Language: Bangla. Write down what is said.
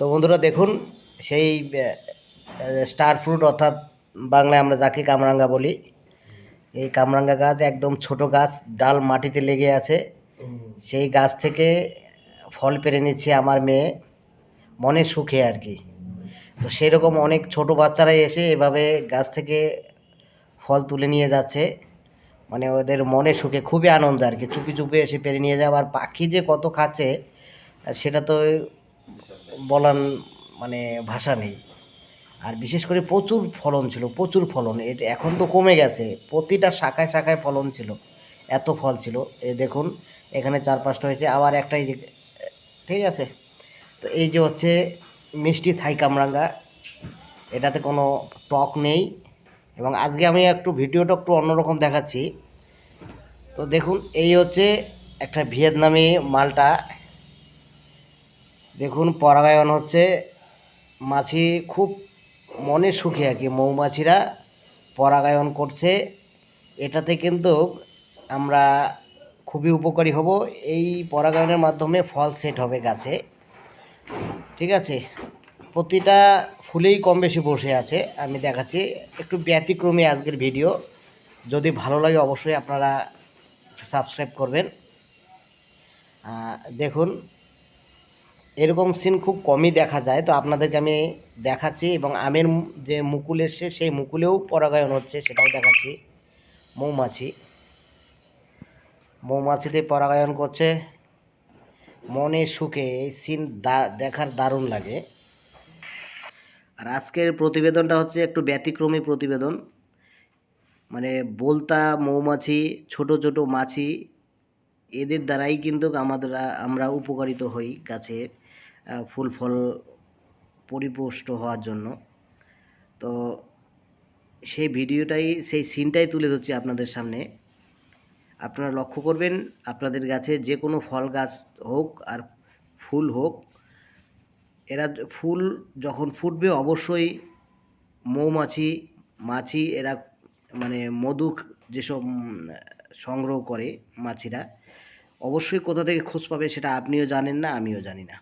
তো বন্ধুরা দেখুন, সেই স্টার ফ্রুট অর্থাৎ বাংলায় আমরা যাকে কামরাঙ্গা বলি, এই কামরাঙ্গা গাছ একদম ছোট গাছ, ডাল মাটিতে লেগে আছে। সেই গাছ থেকে ফল পেরে নিচ্ছে আমার মেয়ে, মনে সুখে আর কি। তো সেরকম অনেক ছোট বাচ্চারাই এসে এভাবে গাছ থেকে ফল তুলে নিয়ে যাচ্ছে। মানে ওদের মনে সুখে, খুবই আনন্দ আর কি। চুপি চুপি এসে পেরে নিয়ে যাওয়া আর পাখি যে কত খাচ্ছে, সেটা তো বলার মানে ভাষা নেই। আর বিশেষ করে প্রচুর ফলন ছিল, প্রচুর ফলন। এটা এখন তো কমে গেছে, প্রতিটা শাখায় শাখায় ফলন ছিল, এত ফল ছিল। এ দেখুন, এখানে চার পাঁচটা হয়েছে, আবার একটাই ঠিক আছে? তো এই যে হচ্ছে মিষ্টি থাই কামরাঙ্গা, এটাতে কোনো টক নেই। এবং আজকে আমি একটু ভিডিওটা একটু অন্যরকম দেখাচ্ছি। তো দেখুন, এই হচ্ছে একটা ভিয়েতনামি মালটা দেখুন, পরাগায়ন হচ্ছে মাছি খুব মনে সুখে আর কি। মৌমাছিরা পরাগায়ন করছে। এটাতে কিন্তু আমরা খুবই উপকারী হব। এই পরাগায়নের মাধ্যমে ফল সেট হবে গাছে। ঠিক আছে? প্রতিটা ফুলেই কম বেশি বসে আছে। আমি দেখাচ্ছি একটু ব্যতিক্রমী আজকের ভিডিও। যদি ভালো লাগে অবশ্যই আপনারা সাবস্ক্রাইব করবেন। দেখুন এরকম সিন খুব কমই দেখা যায়। তো আপনাদেরকে আমি দেখাচ্ছি এবং আমের যে মুকুল এসছে, সেই মুকুলেও পরাগায়ন হচ্ছে, সেটাও দেখাচ্ছি। মৌমাছি। মৌমাছিতে পরাগায়ন করছে। মনে সুখে এই সিন দেখার দারুণ লাগে। আর আজকের প্রতিবেদনটা হচ্ছে একটু ব্যতিক্রমী প্রতিবেদন। মানে বলতা মৌমাছি, ছোট ছোট মাছি এদের দ্বারাই কিন্তু আমাদের আমরা উপকারিত হই গাছে আহ, ফুল ফল পরিপুষ্ট হওয়ার জন্য। তো সেই ভিডিওটাই সেই সিনটাই তুলে ধরছি আপনাদের সামনে। আপনারা লক্ষ্য করবেন আপনাদের গাছে যে কোনো ফল গাছ হোক আর ফুল হোক এরা ফুল যখন ফুটবে অবশ্যই মৌমাছি মাছি এরা মানে মধু যেসব সংগ্রহ করে মাছিরা অবশ্যই কোথা থেকে খোঁজ পাবে সেটা আপনিও জানেন না আমিও জানি না।